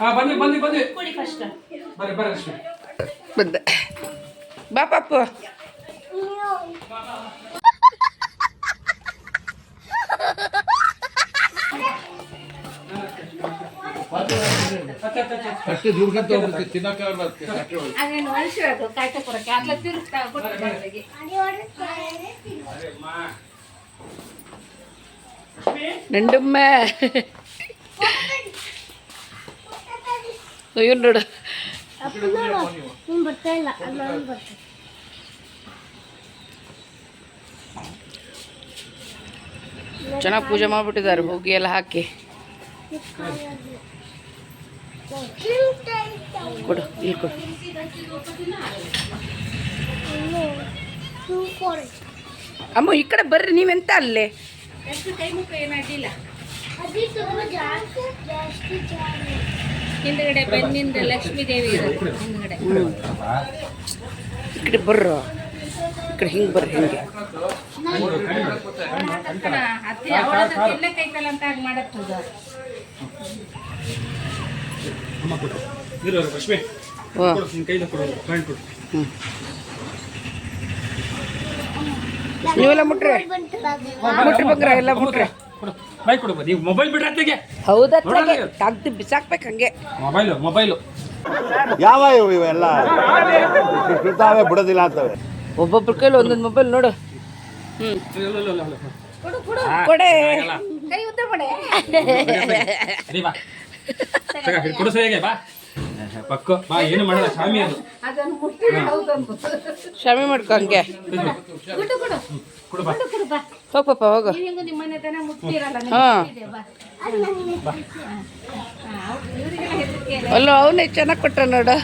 ಹಾ ಬನ್ನಿ ಬನ್ನಿ ಬನ್ನಿ. ಬರ್ರಿ ಬರ್ರಿ ಬಂದೆ. ಬಾ ಪಾಪು. ಅಷ್ಟೇ ದುಡ್ಕಂತ ಹೋಗ್ಬಿಡ್ತೀವಿ ತಿನ್ನಕ್ಕಾಗಲ್ಲ ಅಷ್ಟೇ ಒಳ್ಳೆ. ಅದೇನು ಮನುಷ್ಯ ಅದು ಕಾಯ್ತಾ ಕೊಡಕ್ಕೆ. ಅಟ್ಲ ತಿರುಗ್ತಾ ಕೊಟ್ಟಿಗೆ ನಂಡಮ್ಮ. ಇವ್ನು ನೋಡು ಚೆನ್ನಾಗಿ ಪೂಜೆ ಮಾಡಿಬಿಟ್ಟಿದ್ದಾರೆ ಹೋಗಿ ಎಲ್ಲ ಹಾಕಿ ಕೊಡು ಇಲ್ಲಿ ಕೊಡು ಅಮ್ಮ ಈ ಕಡೆ ಬರ್ರಿ ನೀವೆಂತ ಅಲ್ಲೇ ಜಾಸ್ತಿ ಹಿಂದ್ಗಡೆ ಬೆನ್ನಿಂದ ಲಕ್ಷ್ಮೀ ದೇವಿ ಹಿಂದ್ಗಡೆ. ಈ ಕಡೆ ಬರ್ರ. ಈ ಕಡೆ ಹಿಂಗೆ ಬರ್ರಿ ಹಿಂಗೆ. ಅತ್ತೆ ಅವಳದು ತಿನ್ನಕ್ಕೈತಲ್ಲ ಅಂತ ನೀವೆಲ್ಲ ಮುಟ್ರಿ. ಮುಟ್ರಿ ಬಂಗ್ರ ಎಲ್ಲ ಮುಟ್ರಿ. ಕೊಡು ಬೈ ಕೊಡು ನೀವು ಮೊಬೈಲ್ ಬಿಡ್ರಿ ಅತ್ತೆಗೆ. ಹೌದತ್ಲಾಗೆ ತೆಗ್ದು ಬಿಸಾಕ್ಬೇಕು ಹಂಗೆ. ಮೊಬೈಲು ಮೊಬೈಲು ಯಾವ ಇವು ಇವೆಲ್ಲ? ಇರ್ತಾವೆ ಬಿಡೋದಿಲ್ಲ ಅಂತವೆ. ಒಬ್ಬೊಬ್ರ ಕೈಲಿ ಒಂದೊಂದು ಮೊಬೈಲ್ ನೋಡು. ಹ್ಞೂ ಕೊಡು ಕೊಡು. ಕೊಡೆ. ಕೈ ಉದ್ದ ಸರಿ ಬಾ. ತಗ ಹಿಡ್ ಕೊಡು ಸರಿಯಾಗಿ ಬಾ. ಪಕ್ಕ. ಬಾ ಏನು ಮಾಡಲ್ಲ ಸ್ವಾಮಿ ಅದು. ಕ್ಷಮೆ ಮಾಡ್ಕೊ ಹಂಗೆ. ಕೊಡು ಕೊಡು ಕೊಡು ಬಾ. ಹೋಗ್ ಪಾಪ ಹೋಗು. ಹಾ. ಅಲ್ಲ ಅವನೇ ಚೆನ್ನಾಗಿ ಕೊಟ್ಟ ನೋಡು.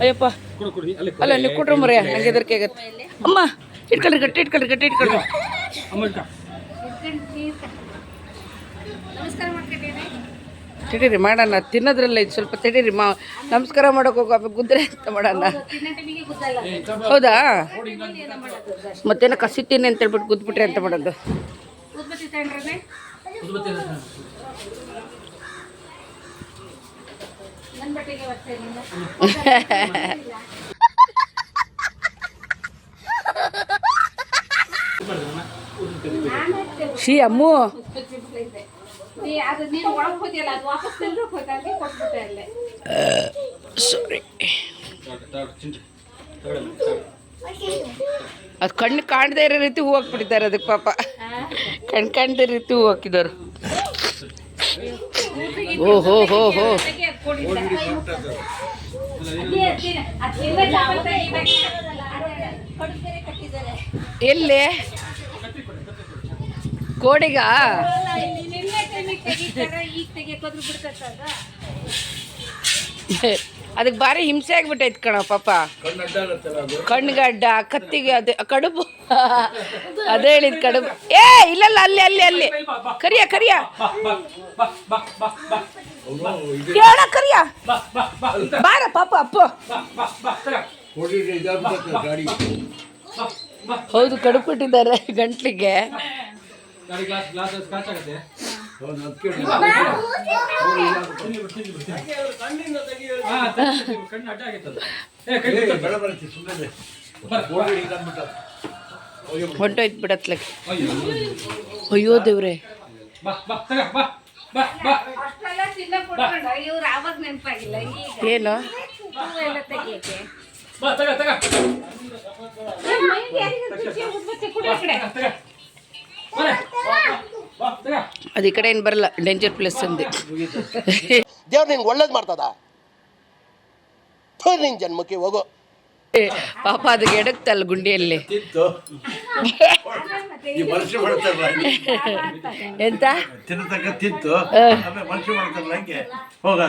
ಅಯ್ಯಪ್ಪ. ಕೊಡು ಕೊಡು ನೀ- ಅಲ್ಲಿ ನೀವು ಕೊಟ್ರು ಮರೆಯ ಹಂಗೆ ಹೆದರಿಕೆ ಆಗತ್ತೆ. ಅಮ್ಮ ಇಟ್ಕೊಳ್ರಿ ಗಟ್ಟಿ ಇಟ್ಕೊಳ್ರಿ ಗಟ್ಟಿ ಇಟ್ಕೊಳ್ರಿ. ಅಮ್ಮ ಇಟ್ಕ. ಇಟ್ಕೊಂಡು ನೀರ್ ಕ- ನಮಸ್ಕಾರ ಮಾಡ್ಕೊಂಡಿರಿ ತಡೀರಿ ಮಾಡೋಣ, ತಿನ್ನೋದ್ರಲ್ಲ ಇದು ಸ್ವಲ್ಪ ತಡೀರಿ, ಮಾ ನಮಸ್ಕಾರ ಮಾಡೋಕೆ ಹೋಗೋ ಗುದ್ರೆ ಅಂತ ಮಾಡೋಣ. ಹೌದಾ? ಮತ್ತೇನೋ ಕಸಿ ಮತ್ತೇನೋ ಕಸಿತೀನಿ ಅಂತ ಹೇಳ್ಬಿಟ್ಟು ಗುದ್ಬಿಟ್ರೆ ಅಂತ ಮಾಡೋದು. ಶ್ರೀ ಅಮ್ಮು. ಅದು ಸಾರಿ. ಅದು ಕಣ್ಣು ಕಾಣದೇ ಇರೋ ರೀತಿ ಹೂ ಹಾಕ್ಬಿಟ್ಟಿದ್ದಾರೆ ಅದಕ್ಕೆ ಪಾಪ. ಕಣ್ಣು ಕಾಣದೇ ರೀತಿ ಹೂ ಹಾಕಿದ್ದಾರೆ ಓ, ಹೋ ಹೋ ಹೋ. ಎಲ್ಲಿ? ಕೋಡಿಗ ಅದಕ್ಕೆ ಭಾರಿ ಹಿಂಸೆ ಆಗ್ಬಿಟ್ಟೈತ್ ಕಣ ಪಾಪ. ಕಣ್ಗಡ್ಡ ಕತ್ತಿಗೆ ಅದೇ ಕಡುಬು. ಅದೇ ಹೇಳಿದ್ ಕಡುಬು. ಏ ಇಲ್ಲಲ್ಲ ಅಲ್ಲಿ ಅಲ್ಲಿ ಅಲ್ಲಿ. ಕರಿಯ ಕರಿಯ. ಬಾ ಬಾ ಬಾ ಬಾ ಬಾ ಬಾ ಅವನು ಇದು ಕೇಳ ಕರಿಯ. ಬಾ ಬಾ ಬಾ ಇಂತ. ಬಾರ ಪಾಪ ಅಪ್ಪ. ಹೌದು ಕಡುಬು ಕೊಟ್ಟಿದ್ದಾರೆ ಗಂಟ್ಲಿಗೆ. ಹೊಂಟೋಯ್ತು ಬಿಡತ್ಲಕ್ಕೆ ಅಯ್ಯೋ. ಅಯ್ಯೋ ದೇವ್ರೆ. ಬಾ ಬಾ ತಗ ಬಾ ಬಾ ಬಾ. ಅಷ್ಟೆಲ್ಲ ತಿನ್ನ ಕೊಟ್ಕೊಂಡ ಇವ್ರು ಆವಾಗ ನೆನಪಾಗಿಲ್ಲ ಈಗ. ಏನು? ಬಾ ತಗ ತಗ. ಅದು ಈ ಕಡೆ ಏನು ಬರಲ್ಲ ಡೇಂಜರ್ ಪ್ಲೇಸ್ ಅಂದೆ. ದೇವ್ರು ನಿನ್ಗೆ ಒಳ್ಳೇದು ಮಾಡ್ತದ? ಥು, ನಿನ್ ಜನ್ಮಕ್ಕೆ ಹೋಗೋ. ಪಾಪ ಅದು ಎಡಕ್ತಲ್ಲ ಗುಂಡಿಯಲ್ಲಿ. ಎಂತ? ತಿನ್ನತಕ್ಕ ತಿಂತು ಮನುಷ್ಯ ಮಾಡ್ತಾರಲ್ಲ ಹಂಗೆ. ಹೋಗ.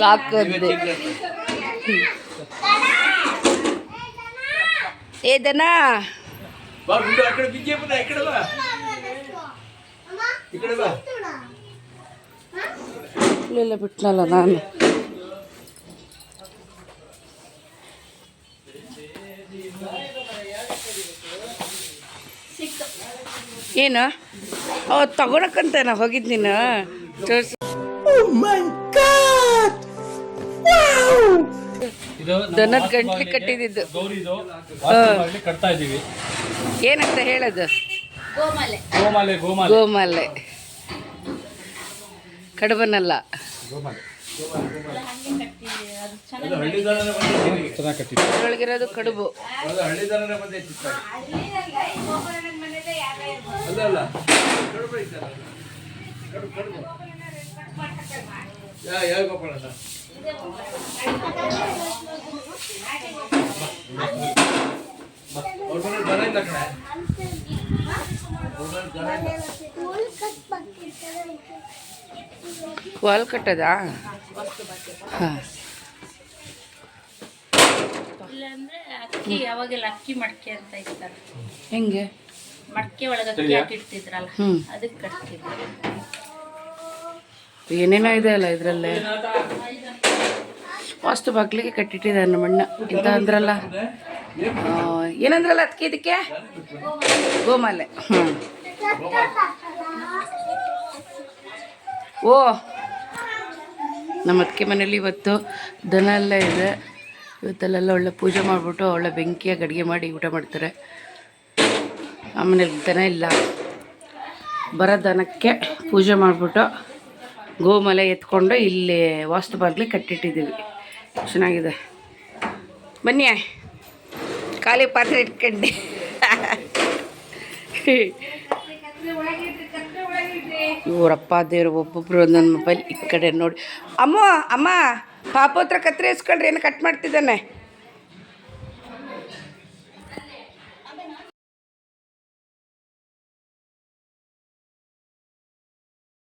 ಸಾಕು ನೀವೇ ಅಂದೆ ತಿನ್ರಿ. ಏದನಾ ಬಾ ಗುಂಡು ಆ ಕಡೆ ಬಿಜ್ಜೆ ಬನ್ನ ಈ ಕಡೆ ಬಾ ಈ ಕಡೆ ಬಾ ಇಲ್ಲ ಬಿಟ್ನಲ್ಲ ನಾನು. ಏನು? ಅವ ತಗೊಳಕ್ಕಂತ ನಾ ಹೋಗಿದ್ದು ನೀನು. ತೋರ್ಸು. ದನದ ಗಂಟ್ಲಿ ಕಟ್ಟಿದ್ದು. ಗೌರಿದು ಕಟ್ತಾ ಏನಂತ ಹೇಳೋದು? ಗೋಮಾಲೆ. ಗೋಮಾಲೆ ಗೋಮಾಲೆ. ಗೋಮಾಲೆ. ಕಡುಬನಲ್ಲ. ಅದರೊಳಗಿರೋದು ಕಡುಬು. ಯಾವ ಗೋಪಾಲಣ್ಣ ವಾಲ್ ಕಟ್ಟದಾ? ಹಾಂ. ಇಲ್ಲಾಂದ್ರೆ ಅಕ್ಕಿ ಅವಾಗೆಲ್ಲ ಅಕ್ಕಿ ಮಡಕೆ ಅಂತ ಇರ್ತಾರೆ. ಹೆಂಗೆ? ಮಡಕೆ ಒಳಗೆ ಅಕ್ಕಿ ಹಾಕಿಡ್ತಿದ್ರಲ್ಲ ಹ್ಮ್. ಅದಕ್ಕೆ ಕಟ್ತಿದ್ರು ಏನೇನೋ ಇದೆ ಅಲ್ಲ ಇದರಲ್ಲೇ? ವಾಸ್ತು ಬಾಗ್ಲಿಗೆ ಕಟ್ಟಿಟ್ಟಿದ್ದಾರೆ ನಮ್ಮ ಅಣ್ಣ ಇಂತ ಅಂದ್ರಲ್ಲ? ಏನಂದ್ರಲ್ಲ ಅದಕ್ಕೆ ಇದಕ್ಕೆ? ಗೋಮಾಲೆ. ಹ್ಞೂ ಓ, ನಮ್ಮ ಅದಕ್ಕೆ ಮನೇಲಿ ಇವತ್ತು ದನ ಎಲ್ಲ ಇದೆ. ಇವತ್ತಲ್ಲೆಲ್ಲ ಒಳ್ಳೆ ಪೂಜೆ ಮಾಡಿಬಿಟ್ಟು ಒಳ್ಳೆ ಬೆಂಕಿಯಾಗಿ ಅಡುಗೆ ಮಾಡಿ ಊಟ ಮಾಡ್ತಾರೆ. ಆಮೇಲೆ ದನ ಇಲ್ಲ. ಬರೋ ದನಕ್ಕೆ ಪೂಜೆ ಮಾಡಿಬಿಟ್ಟು ಗೋಮಲೆ ಎತ್ಕೊಂಡು ಇಲ್ಲಿ ವಾಸ್ತು ಬಾಗಿಲಿ ಕಟ್ಟಿಟ್ಟಿದ್ದೀವಿ. ಚೆನ್ನಾಗಿದೆ. ಬನ್ನಿ. ಖಾಲಿ ಪಾತ್ರೆ ಇಟ್ಕೊಂಡೆ. ಇವರಪ್ಪ ದೇವ್ರು, ಒಬ್ಬೊಬ್ರು ಒಂದೊಂದು ಮೊಬೈಲ್ ಈ ಕಡೆ ನೋಡಿ. ಅಮ್ಮ ಅಮ್ಮ, ಪಾಪ ಹತ್ರ ಕತ್ರಿ ಇಸ್ಕೊಳ್ರಿ ಏನು ಕಟ್ ಮಾಡ್ತಿದ್ದಾನೆ?